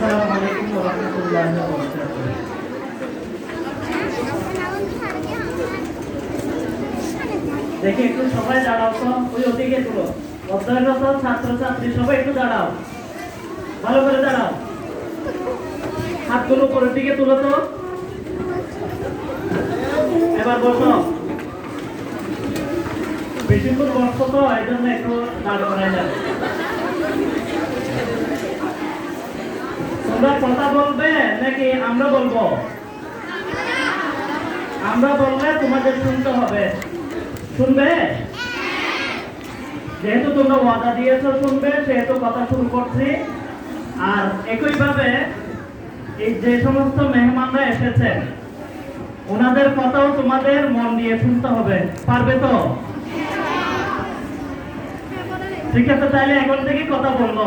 আসসালামু একটু সবাই দাঁড়াও তো। ওই ওদিকে তুলো। অধ্যয়নরত ছাত্র ছাত্রী সবাই একটু দাঁড়াও। ভালো করে দাঁড়াও। হাতগুলো উপরের দিকে তুলো তো। এবার বসো। বেশিক্ষণ বসো তো এই জন্য একটু দাঁড় করাই যাবে। তোমরা কথা বলবে নাকি আমরা বলব? আমরা বললে তোমাদের শুনতে হবে। শুনবে? যেহেতু তোমরা ওয়াদা দিয়েছ শুনবে, সেহেতু কথা শুরু করছি। আর একইভাবে এই যে সমস্ত মেহমানরা এসেছেন ওনাদের কথাও তোমাদের মন দিয়ে শুনতে হবে। পারবে তো? ঠিক আছে, তাহলে এখন থেকে কথা বলল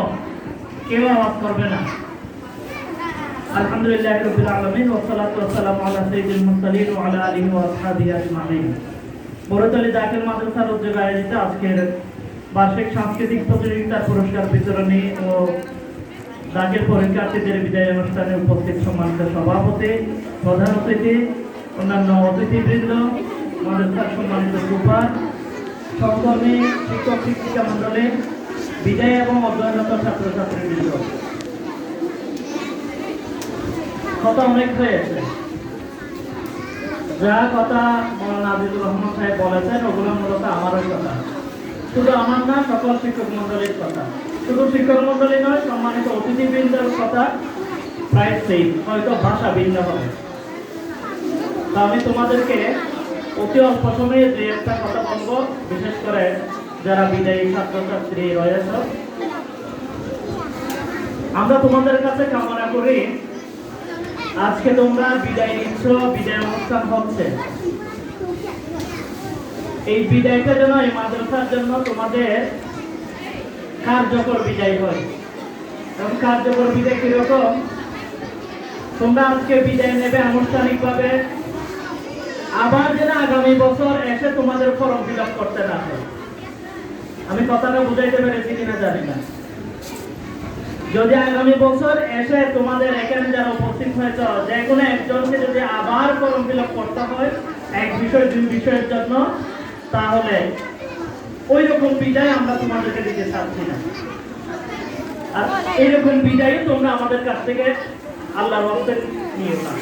কেউ আওয়াজ করবে না। রবিল আলমিন ওসালাত ওসালাম আলা সাইয়িদুল মুরসালিন ওয়া আলা আলিহি ওয়া আসহাবিহি আজমাইন। বড়তলি জাকির মাদ্রাসার উদ্যোগে আয়োজিত আজকের বার্ষিক সাংস্কৃতিক প্রতিযোগিতার পুরস্কার বিতরণী ও জাকির পরীক্ষার্থীদের বিদায় অনুষ্ঠানে উপস্থিত সম্মানিত সভাপতি, প্রধান অতিথি, অন্যান্য অতিথিবৃন্দ, মাদ্রাসার সম্মানিত সুপার, সহকর্মী শিক্ষক শিক্ষিকা মন্ডলী বিদায় এবং অধ্যয়নরত ছাত্রছাত্রীবৃন্দ। কথা অনেক হয়েছে। যা কথা মৌলানা আজিজুর রহমান সাহেব বলেছেন, ওগুলো মূলত আমারই কথা। শুধু আমার না, সকল শিক্ষক মন্ডলীর কথা। শুধু শিক্ষক মন্ডলী নয়, সম্মানিত অতিথিবৃন্দের কথা প্রায় সেম হয়তো ভাষা ভিন্ন হবে। তা আমি তোমাদেরকে অতি অল্প সময়ে যে একটা কথা বলব, বিশেষ করে যারা বিদায়ী ছাত্রছাত্রী রয়েছে। আমরা তোমাদের কাছে কামনা করি আজকে তোমরা বিদায় নিচ্ছ বিদায় অনুষ্ঠান হচ্ছে। এই বিদায়টা যেন এই মাদ্রাসার জন্য তোমাদের কার্যকর বিদায় হয়। এবং কার্যকর বিদায় কীরকম? তোমরা আজকে বিদায় নেবে আনুষ্ঠানিকভাবে। আবার যেন আগামী বছর এসে তোমাদের ফর্ম ফিল করতে না হয়। আমি কথাটা বুঝাইতে পেরেছি কিনা জানি না। যদি আগামী বছর এসে তোমাদের এখানে যারা উপস্থিত হয়েছ, যে কোনো একজনকে যদি আবার ফর্ম ফিল করতে হয়, এক বিষয়, দুই বিষয়ের জন্য, তাহলে ওই রকম বিদায় আমরা তোমাদেরকে দিতে চাচ্ছি না। আর এইরকম বিদায় তোমরা আমাদের কাছ থেকে আল্লাহর রহমতে নিয়ে না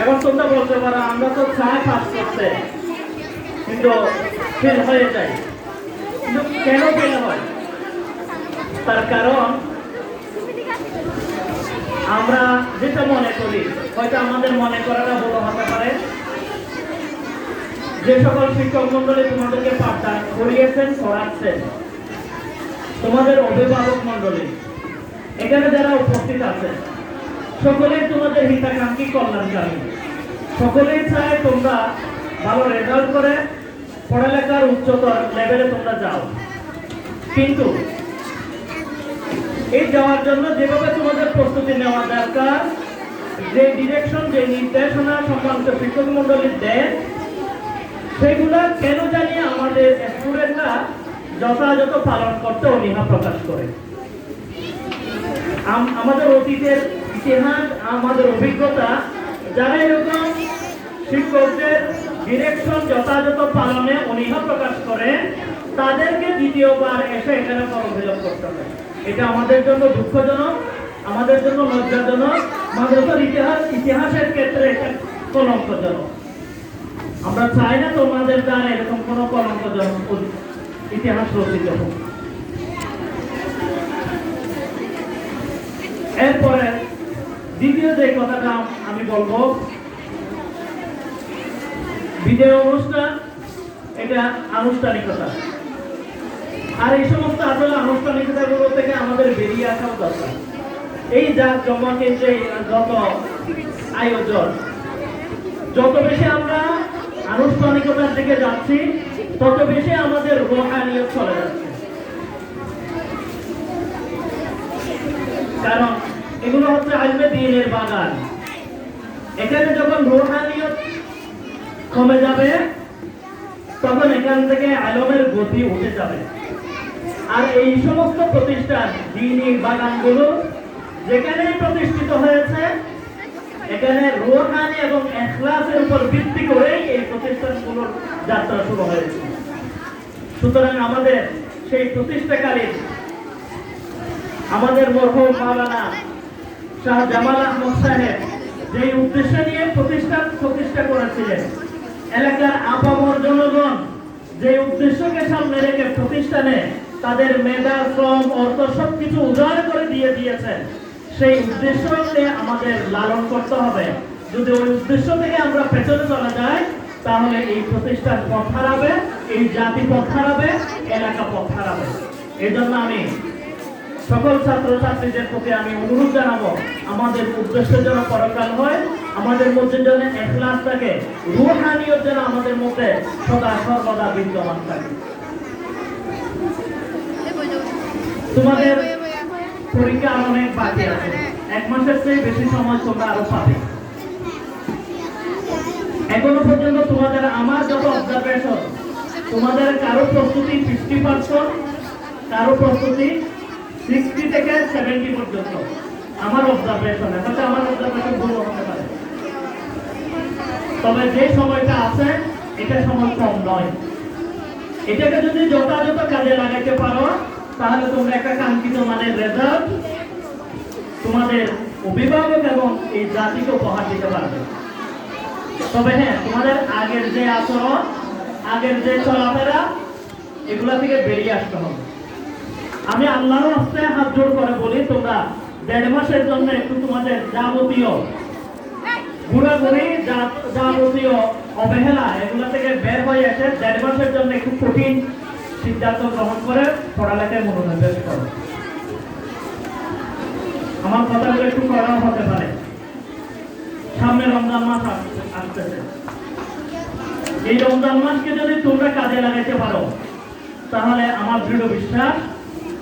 এখন তোমরা বলতে পারো, আমরা তো চাই পাস করতে, কিন্তু ফেল হয়ে যায়। কিন্তু কেন ফেল হয়? তার কারণ আমরা যেটা মনে করি, হয়তো আমাদের মনে করাটা বড় হতে পারে। যে সকল শিক্ষক মন্ডলী তোমাদেরকে পাঠদান করিয়েছেন করাচ্ছেন তোমাদের অভিভাবক মন্ডলী এখানে যারা উপস্থিত আছেন, সকলেই তোমাদের হিতাকাঙ্ক্ষী কল্যাণকারী সকলেই চায় তোমরা ভালো রেজাল্ট করে, পড়ালেখার উচ্চতর লেভেলে তোমরা যাও। কিন্তু এই যাওয়ার জন্য যেভাবে তোমাদের প্রস্তুতি নেওয়া দরকার, যে ডিরেকশন যে নির্দেশনা সম্বন্ধ শিক্ষক মন্ডলী দেন, সেগুলা কেন জানি আমাদের স্টুডেন্টরা যথাযথ পালন করতে অনীহা প্রকাশ করে। আম- আমাদের অতীতের ইতিহাস, আমাদের অভিজ্ঞতা, যারা এরকম শিক্ষকদের ডিরেকশন যথাযথ পালনে অনীহা প্রকাশ করে, তাদেরকে দ্বিতীয়বার এসে এখানে করতে হবে। এটা আমাদের জন্য দুঃখজনক, আমাদের জন্য লজ্জাজনক, মাদ্রাসার ইতিহাস, ইতিহাসের ক্ষেত্রে এটা কলঙ্কজনক। আমরা চাই না তোমাদের দ্বারা এরকম কোনো কলঙ্কজনক ইতিহাস রচিত হোক। এরপরে দ্বিতীয় যে কথাটা আমি বলব বিজয় অনুষ্ঠান, এটা আনুষ্ঠানিকতা। আর এই সমস্ত আসলে আনুষ্ঠানিকতাগুলো থেকে আমাদের বেরিয়ে আসাও দরকার। এই যা জমাকে যে যত আয়োজন, যত বেশি আমরা আনুষ্ঠানিকতার দিকে যাচ্ছি, তত বেশি আমাদের রোহানিয়ত চলে যাচ্ছে। কারণ এগুলো হচ্ছে আলমে দিনের বাগান। এখানে যখন রোহানিয়ত কমে যাবে, তখন এখান থেকে আলমের গতি উঠে যাবে। আর এই সমস্ত প্রতিষ্ঠান দিনী বাগানগুলো যেখানেই প্রতিষ্ঠিত হয়েছে, এখানে রোহানি এবং এখলাসের উপর ভিত্তি করেই এই প্রতিষ্ঠানগুলোর যাত্রা শুরু হয়েছে। সুতরাং আমাদের সেই প্রতিষ্ঠাকালীন আমাদের মরহুম মাওলানা শাহ জামাল আহমদ সাহেব যে উদ্দেশ্য নিয়ে প্রতিষ্ঠান প্রতিষ্ঠা করেছিলেন, এলাকার আপামর জনগণ যে উদ্দেশ্যকে সামনে রেখে প্রতিষ্ঠানে তাদের মেধা, শ্রম, অর্থ সবকিছু উদার করে দিয়ে দিয়েছেন। সেই উদ্দেশ্যকে আমাদের লালন করতে হবে। যদি ওই উদ্দেশ্য থেকে আমরা পেছনে চলে যাই তাহলে এই প্রতিষ্ঠান পথ হারাবে, এই জাতি পথ হারাবে, এলাকা পথ হারাবে। এই জন্য আমি সকল ছাত্র ছাত্রীদের প্রতি আমি অনুরোধ জানাব, আমাদের উদ্দেশ্য যেন পরকাল হয়, আমাদের মধ্যে যেন এখলাস থাকে, রুহানিয়ত যেন আমাদের মধ্যে সদা সর্বদা বিদ্যমান থাকে। তোমাদের পরীক্ষা অনেক বাকি আছে। এক মাসের চেয়ে বেশি সময় তোমরা আরও পাবে। এখনও পর্যন্ত তোমাদের আমার যত অবজারভেশন তোমাদের কারও প্রস্তুতি ফিফটি পার্সেন্ট কারও প্রস্তুতি সিক্সটি থেকে সেভেন্টি পর্যন্ত। আমার অবজারভেশন হয়তো আমার অবজারভেশন ভুল হতে পারে। তবে যে সময়টা আছে, এটা সময় কম নয়। এটাকে যদি যথাযথ কাজে লাগাইতে পারো তাহলে তোমরা একটা কাঙ্ক্ষিত মানের রেজাল্ট তোমাদের অভিভাবক এবং এই জাতিকে উপহার দিতে পারবে। তবে হ্যাঁ তোমাদের আগের যে আচরণ, আগের যে চলাফেরা, এগুলা থেকে বেরিয়ে আসতে হবে। আমি আল্লাহর হস্তে হাত জোর করে বলি, তোমরা দেড় মাসের জন্য একটু তোমাদের যাবতীয় ঘোরাঘুরি যাবতীয় অবহেলা, এগুলো থেকে বের হয়ে এসে দেড় মাসের জন্য একটু কঠিন সিদ্ধান্ত গ্রহণ করে পড়ালেখায় মনোনিবেশ করো। আমার কথাগুলো একটু করাও হতে পারে। সামনে রমজান মাস আসতেছে। এই রমজান মাসকে যদি তোমরা কাজে লাগাইতে পারো, তাহলে আমার দৃঢ় বিশ্বাস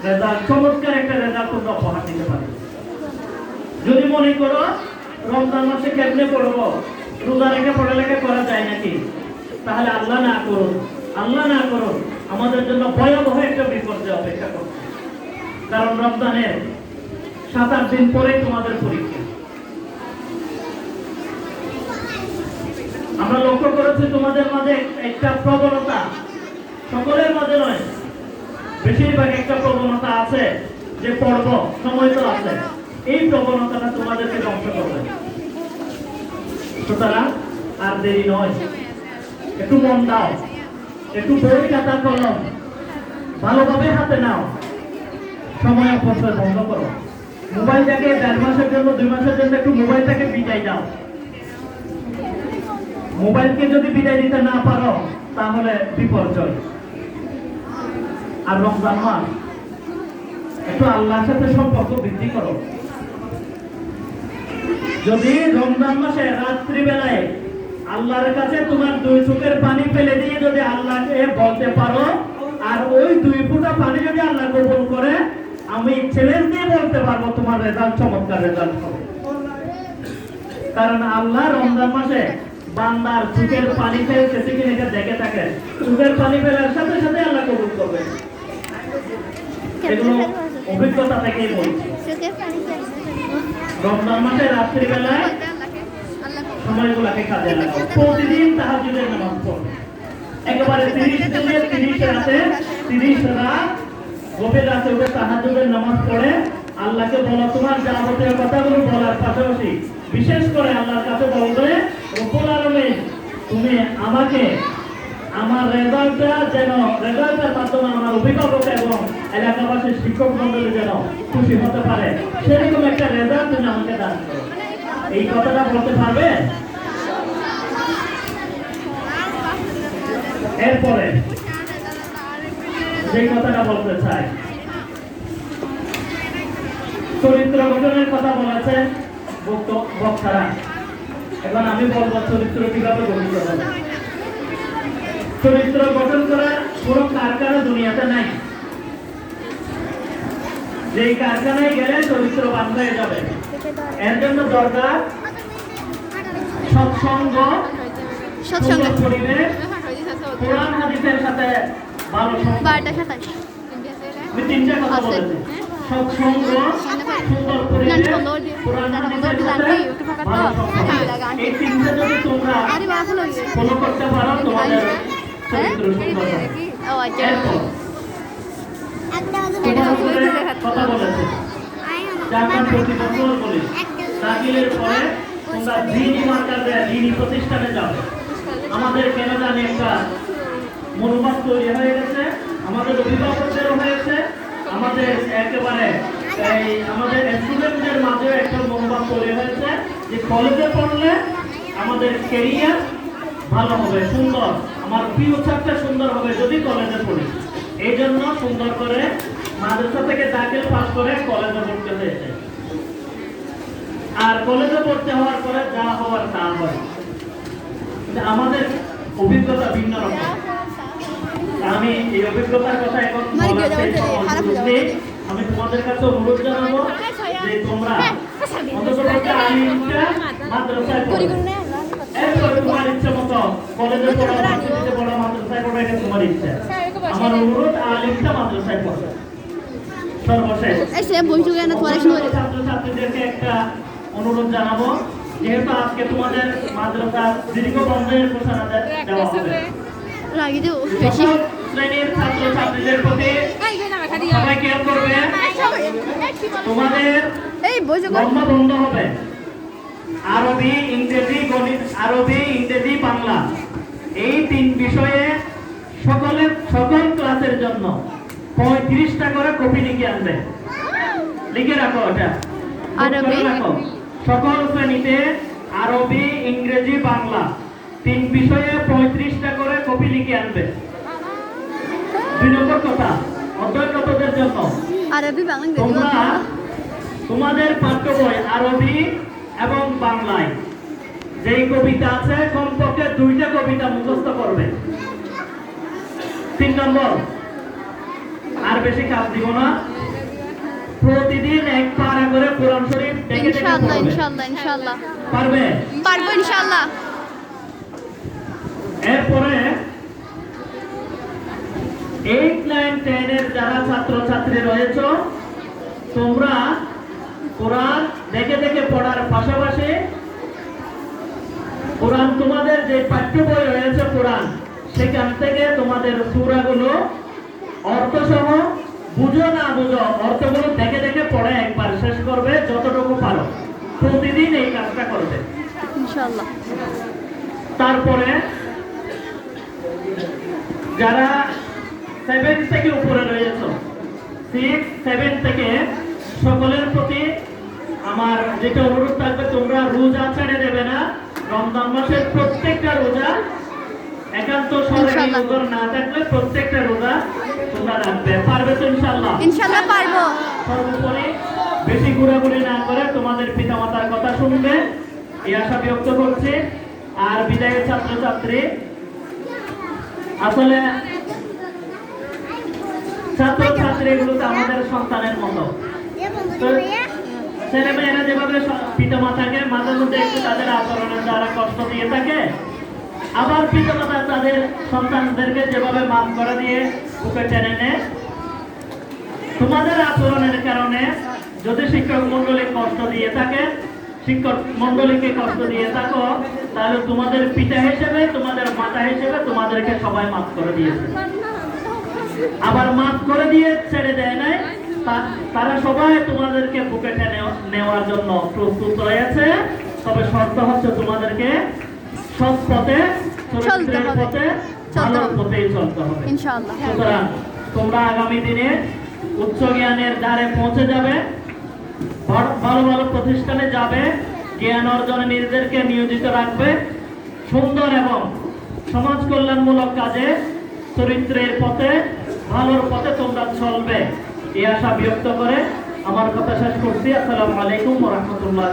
রেজাল্ট চমৎকার একটা রেজাল্ট তোমরা উপহার দিতে পারো। যদি মনে করো রমজান মাসে কেমনে পড়ব, রোজা রেখে পড়ালেখা করা যায় নাকি? তাহলে আল্লাহ না করুন আল্লাহ না করুন আমাদের জন্য ভয়াবহ একটা বিপর্যয় অপেক্ষা করছে। কারণ রমজানের সাত আট দিন পরে তোমাদের পরীক্ষা। আমরা লক্ষ্য করেছি তোমাদের মাঝে একটা প্রবণতা। সকলের মাঝে নয়, বেশিরভাগ একটা প্রবণতা আছে যে পড়ব সময় তো আছে। এই প্রবণতাটা তোমাদেরকে ধ্বংস করবে। সুতরাং আর দেরি নয়, একটু মন দাও। একটু বই খাতা কলম ভালোভাবে হাতে নাও। সময় অপচয় বন্ধ করো। মোবাইলটাকে দেড় মাসের জন্য, দুই মাসের জন্য একটু মোবাইলটাকে বিদায় দাও। মোবাইলকে যদি বিদায় দিতে না পারো, তাহলে বিপর্যয়। আর রমজান মাস, একটু আল্লাহর সাথে সম্পর্ক বৃদ্ধি করো। যদি রমজান মাসে রাত্রি বেলায় আল্লাহর কাছে তোমার দুই চোখের পানি ফেলে দিয়ে যদি আল্লাহকে বলতে পারো আর ওই দুই ফোঁটা পানি যদি আল্লাহ কবুল করে আমি চ্যালেঞ্জ দিয়ে বলতে পারব তোমার রেজাল্ট চমৎকার রেজাল্ট হবে। কারণ আল্লাহ রমজান মাসে বান্দার চোখের পানি ফেলতেছে কিনা এটা দেখে থাকে। চোখের পানি ফেলার সাথে সাথে আল্লাহ কবুল করবে। এগুলো অভিজ্ঞতা থেকেই বলছি। রমজান মাসে রাত্রিবেলায় সময়গুলোকে কাজে লাগাও। প্রতিদিন তাহাজুদের নামাজ পড়ো। একেবারে তিরিশ দিনে তিরিশ রাতে, তিরিশ রাত গভীর রাতে উঠে তাহাজুদের নামাজ পড়ে। আল্লাহকে বলো, তোমার যাবতীয় কথাগুলো বলার পাশাপাশি, বিশেষ করে আল্লাহর কাছে বলবে রব্বুল আলামিন, তুমি আমাকে, আমার রেজাল্টটা যেন, রেজাল্টের মাধ্যমে আমার অভিভাবক এবং এলাকাবাসীর শিক্ষক মন্ডলী যেন খুশি হতে পারে। সেরকম একটা রেজাল্ট তুমি আমাকে দান করো। এই কথাটা বলতে পারবে এরপরে যে কথাটা বলতে চাই। চরিত্র গঠনের কথা বলেছে বক্তারা এখন আমি বলব চরিত্র কীভাবে গঠিত হবে। চরিত্র গঠন করার কোনো কারখানা দুনিয়াতে নাই। যেই কারখানায় গেলে চরিত্র বান্ধ হয়ে যাবে। এর জন্য দরকার সৎসঙ্গ সৎসঙ্গ পরিবেশ কোরআন হাদিসের সাথে ভালো সম্পর্ক। আমি তিনটা কথা আছে। বলেছি সৎসঙ্গ সুন্দর পরিবেশ কোরআন হাদিসের সাথে ভালো সম্পর্ক। হ্যাঁ, এই তিনটা যদি তোমরা আরে বাবা হলো ফলো করতে পারো তোমাদের হ্যাঁ চরিত্র সুন্দর হবে আচ্ছা এরপর। কথা বলেছে আমরা প্রতি বছর বলি। দাখিলের পরে তোমরা দিনই মার্কার দেয় দিনই প্রতিষ্ঠানে যাও। আমাদের কেন জানি একটা মনোভাব তৈরি হয়ে গেছে, আমাদের অভিভাবকদেরও হয়েছে, আমাদের একেবারে এই আমাদের স্টুডেন্টদের মাঝেও একটা মনোভাব তৈরি হয়েছে যে কলেজে পড়লে আমাদের কেরিয়ার ভালো হবে, সুন্দর। আমার ফিউচারটা সুন্দর হবে যদি কলেজে পড়ি। এই জন্য সুন্দর করে মাদ্রাসা থেকে দাখিল পাস করে কলেজে পড়তে হয়েছে। আর কলেজে পড়তে হওয়ার পরে যা হওয়ার তা হয়। আমাদের অভিজ্ঞতা ভিন্ন রকম। আমি এই অভিজ্ঞতার কথা এখন হয়ে। আমি তোমাদের কাছে অনুরোধ জানাব যে তোমরা মাদ্রাসায় তোমার ইচ্ছে মতো কলেজে পড়ো মাদ্রাসায় পড়ো এটা তোমার ইচ্ছা। আমার অনুরোধ আলিমটা মাদ্রাসায় পড়ো সর্বশেষ। এই সে বইটু কেন তোরা শুনে ছাত্রছাত্রীদেরকে একটা অনুরোধ জানাব যেহেতু আজকে তোমাদের মাদ্রাসা দীর্ঘ বন্ধের ঘোষণা দে- দেওয়া হবে। রাগি দেবো বেশি সকল শ্রেণির ছাত্রছাত্রীদের প্রতি সবাই খেয়াল করবে তোমাদের লম্বা বন্ধ হবে। আরবি ইংরেজি গণিত আরবি ইংরেজি বাংলা। এই তিন বিষয়ে সকলের সকল ক্লাসের জন্য পঁয়ত্রিশটা করে কপি লিখে আনবে। লিখে রাখো ওটা। রাখো। সকল শ্রেণীতে আরবি ইংরেজি বাংলা তিন বিষয়ে পঁয়ত্রিশটা করে কপি লিখে আনবে। দুই নম্বর কথা অধ্যয়নরতদের জন্য। আরবি বাংলা তোমরা তোমাদের পাঠ্য বই আরবি এবং বাংলায় যেই কবিতা আছে কমপক্ষে দুইটা কবিতা মুখস্থ করবে। তিন নম্বর। আর বেশি কাজ দিব না। প্রতিদিন এক পারা করে কোরআন শরীফ দেখে দেখে ইনশাআল্লাহ ইনশাআল্লাহ ইনশাআল্লাহ পারবে? পারব ইনশাআল্লাহ এরপরে এইট নাইন টেন এর যারা ছাত্রছাত্রী রয়েছ তোমরা কোরআন দেখে দেখে পড়ার পাশাপাশি কোরআন তোমাদের যে পাঠ্য বই রয়েছে কোরআন সেখান থেকে তোমাদের সূরাগুলো অর্থসহ বুঝো না বুঝো অর্থগুলো দেখে দেখে পড়ে একবার শেষ করবে যতটুকু পারো। প্রতিদিন এই কাজটা করবে। ইনশাআল্লাহ। তারপরে যারা সেভেন থেকে উপরে রয়েছে সিক্স সেভেন থেকে সকলের প্রতি আমার যেটা অনুরোধ থাকবে তোমরা রোজা ছেড়ে দেবে না। রমজান মাসের প্রত্যেকটা রোজা একান্ত সরকারি ইনশাআল্লাহ। উদর না থাকলে প্রত্যেকটা রোজা তোমরা রাখবে পারবে তো ইনশাল্লাহ পারব। সর্বোপরি বেশি ঘোরাঘুরি না করে তোমাদের পিতামাতার কথা শুনবে। এই আশা ব্যক্ত করছি। আর বিদায়ের ছাত্রছাত্রী আসলে ছাত্রছাত্রীগুলো তো আমাদের সন্তানের মতো। ছেলে মেয়েরা যেভাবে পিতা মাতাকে মাঝে মধ্যে একটু তাদের আচরণের দ্বারা কষ্ট দিয়ে থাকে আবার পিতা মাতা তাদের সন্তানদেরকে যেভাবে মাফ করে দিয়ে বুকে টেনে নেয় তোমাদের আচরণের কারণে যদি শিক্ষক মন্ডলী কষ্ট দিয়ে থাকে, শিক্ষক মন্ডলীকে কষ্ট দিয়ে থাকো, তাহলে তোমাদের পিতা হিসেবে, তোমাদের মাতা হিসেবে তোমাদেরকে সবাই মাফ করে দিয়েছে আবার মাফ করে দিয়ে ছেড়ে দেয় নাই তারা সবাই তোমাদেরকে বুকে টেনে নেওয়ার জন্য প্রস্তুত রয়েছে। তবে শর্ত হচ্ছে তোমাদেরকে সৎ পথে চরিত্রের হবে। চলতে হবে। চলতে হবে ইনশাআল্লাহ সুতরাং তোমরা আগামী দিনে উচ্চ জ্ঞানের দ্বারে পৌঁছে যাবে ভালো ভালো প্রতিষ্ঠানে যাবে জ্ঞান অর্জনে নিজেদেরকে নিয়োজিত রাখবে সুন্দর এবং সমাজ কল্যাণমূলক কাজে চরিত্রের পথে ভালোর পথে তোমরা চলবে এই আশা ব্যক্ত করে আমার কথা শেষ করছি আসসালামু আলাইকুম রহমতুল্লাহ